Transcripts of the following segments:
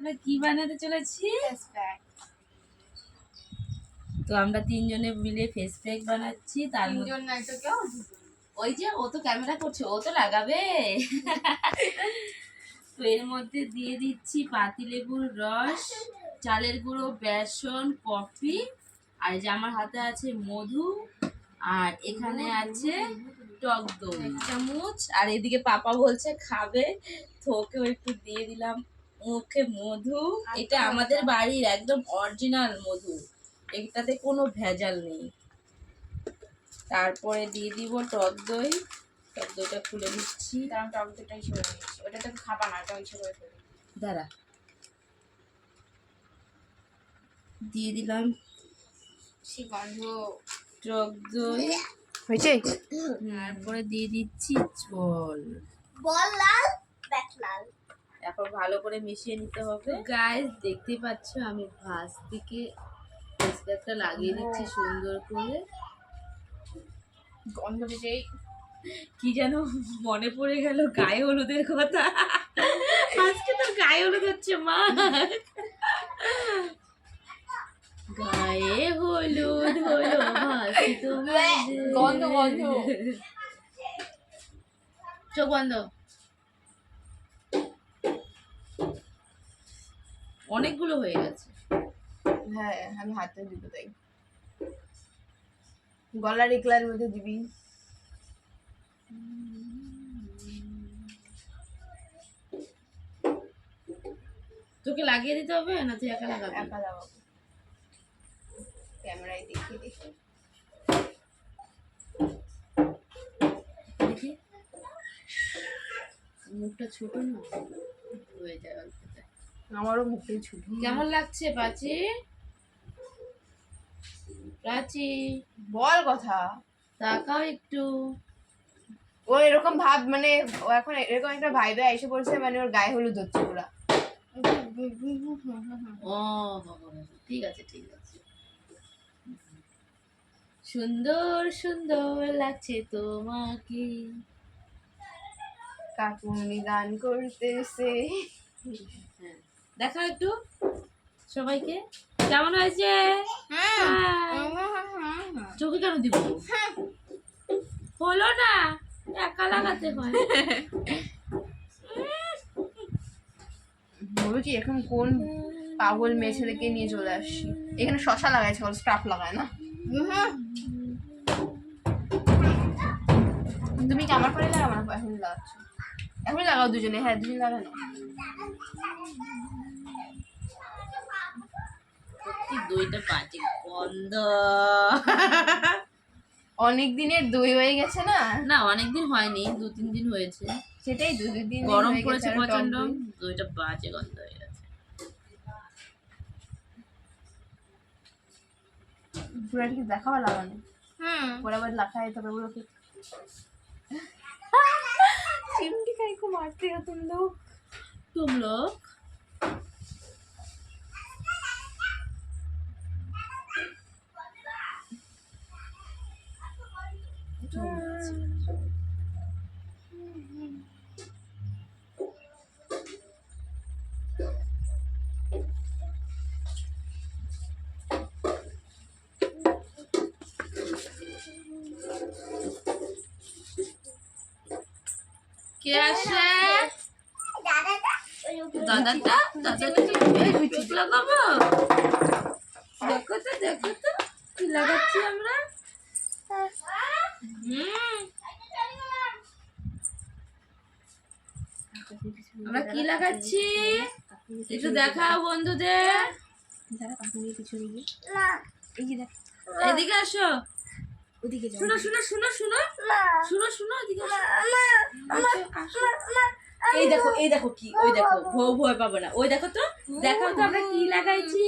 আমরা কি বানাতে চলেছি? তো আমরা তিনজনে মিলে ফেস প্যাক বানাচ্ছি তার তিনজন নাই তো কেউ? ওই যে ও তো ক্যামেরা করছে ও তো লাগাবে। তো এর মধ্যে দিয়ে দিচ্ছি পাতিলেবুর রস চালের গুঁড়ো বেসন কফি আর যে আমার হাতে আছে মধু আর এখানে আছে টক দই। চামচ। আর এদিকে পাপা বলছে খাবে। তো ওকেও একটু দিয়ে দিলাম। মুখে মধু এটা আমাদের বাড়ির একদম অরিজিনাল মধু। এটাতে কোনো ভেজাল নেই। তারপরে দিয়ে দিব টক দই। টক দইটা খুলে দিচ্ছি তার টক দুটা হিসেবে নিয়েছি ওটা তো খাবা না ওটা হিসেবে করে। দাঁড়া। দিয়ে দিলাম সে গন্ধ। টক দই। হয়েছে? তারপরে দিয়ে দিচ্ছি জল বল লাল ব্যাট লাল। এখন ভালো করে মিশিয়ে নিতে হবে। গায়ে দেখতেই পাচ্ছ আমি ভাঁজ থেকে ফেসপ্যাকটা লাগিয়ে দিচ্ছি সুন্দর করে। গন্ধ যেই কি যেন মনে পড়ে গেল গায়ে হলুদের কথা। আজকে তো গায়ে হলুদ হচ্ছে মা। গায়ে হলুদ হলো ভাসি গন্ধ, গন্ধ। চোখ বন্ধ। অনেকগুলো হয়ে গেছে। হ্যাঁ আমি হাতে দিব তাই গলার ইকলার মধ্যে দিবি। তোকে লাগিয়ে দিতে হবে না তুই একা লাগাবি? একা লাগাবো। ক্যামেরায় দেখি দেখি। দেখি। মুখটা ছোট না? হয়ে যায় অল্পতে। আমারও মুখে ছুটি। কেমন লাগছে প্রাচী প্রাচী বল কথা তাকাও একটু। ও এরকম ভাব মানে ও এখন এরকম একটা ভাইবে এসে পড়ছে মানে ওর গায়ে হলুদ হচ্ছে পুরা। ও ঠিক আছে ঠিক আছে। সুন্দর সুন্দর লাগছে তোমাকে। কাকুনি গান করতেছে। দেখাও একটু। সবাইকে। কেমন হয়েছে? হ্যাঁ। চোখে কেন দিব? হলো না। একা লাগাতে হয়। বলব কি এখন কোন পাগল মেয়ে ছেলেকে নিয়ে চলে আসছি? এখানে শশা লাগাইছে বল স্টাফ লাগায় না? তুমি কি আমার পরে লাগাবো না এখন লাগাচ্ছ? এখনই লাগাও দুজনে হ্যাঁ দুজনে লাগানো। দইটা বাজে গন্ধ। অনেক দিনের দই হয়ে গেছে না? না অনেকদিন হয়নি দু তিন দিন হয়েছে। সেটাই দু দুই দিন গরম পড়েছে প্রচণ্ড দই। দইটা বাজে গন্ধ হয়ে গেছে। পুরা কি দেখাবা লাগানো হুম। পরে আবার লাখায় তবে ওগুলো কি चिमटी कहीं को मारते हो तुम लोग? तुम लोग? কে আসে? দাদাটা দাদাটা এই লাগাবো? দেখো তো দেখো তো কি লাগাচ্ছি আমরা? হুম। আমরা কি লাগাচ্ছি? একটু দেখাও বন্ধুদের। এদিকে আসো। ওদিকে যাও শুনো শুনো শুনো শুনো। শুনো শুনো। এই দেখো এই দেখো কি ওই দেখো ভয় ভয় পাবো না। ওই দেখো তো দেখো তো আমরা কি লাগাইছি।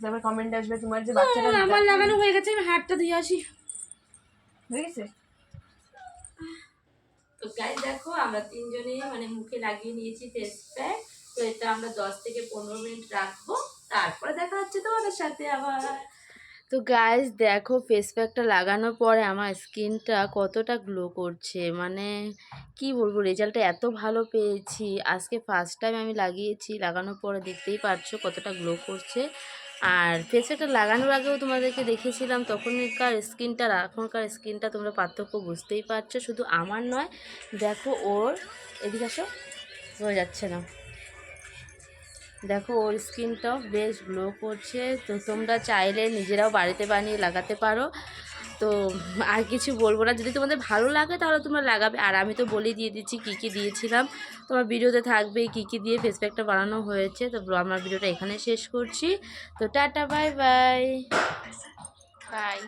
তারপর কমেন্ট আসবে তোমার যে বাচ্চাটা আমার লাগানো হয়ে গেছে আমি হাতটা ধুয়ে আসি। হয়ে গেছে? তো গাইজ দেখো আমরা তিনজনে মানে মুখে লাগিয়ে নিয়েছি ফেস প্যাক তো এটা আমরা দশ থেকে পনেরো মিনিট রাখব। তারপরে দেখা হচ্ছে তোমাদের সাথে আবার। তো গাইজ দেখো ফেস প্যাকটা লাগানোর পরে আমার স্কিনটা কতটা গ্লো করছে। মানে কি বলব রেজাল্টটা এত ভালো পেয়েছি। আজকে ফার্স্ট টাইম আমি লাগিয়েছি, লাগানোর পরে দেখতেই পাচ্ছ কতটা গ্লো করছে। আর ফেস প্যাকটা লাগানোর আগেও তোমাদেরকে দেখেছিলাম, তখনকার স্কিনটা এখনকার স্কিনটা তোমরা পার্থক্য বুঝতেই পারছ। শুধু আমার নয়, দেখো ওর, এদিকে আসো হয়ে যাচ্ছে না। দেখো ওর স্কিনটাও বেশ গ্লো করছে। তো তোমরা চাইলে নিজেরাও বাড়িতে বানিয়ে লাগাতে পারো। তো আর কিছু বলব না। যদি তোমাদের ভালো লাগে তাহলে তোমরা লাগাবে। আর আমি তো বলে দিয়ে দিচ্ছি কী কী দিয়েছিলাম। তোমার ভিডিওতে থাকবে কী কী দিয়ে ফেস প্যাকটা বানানো হয়েছে। তো আমার ভিডিওটা এখানে শেষ করছি। তো টাটা বাই। বাই। বাই।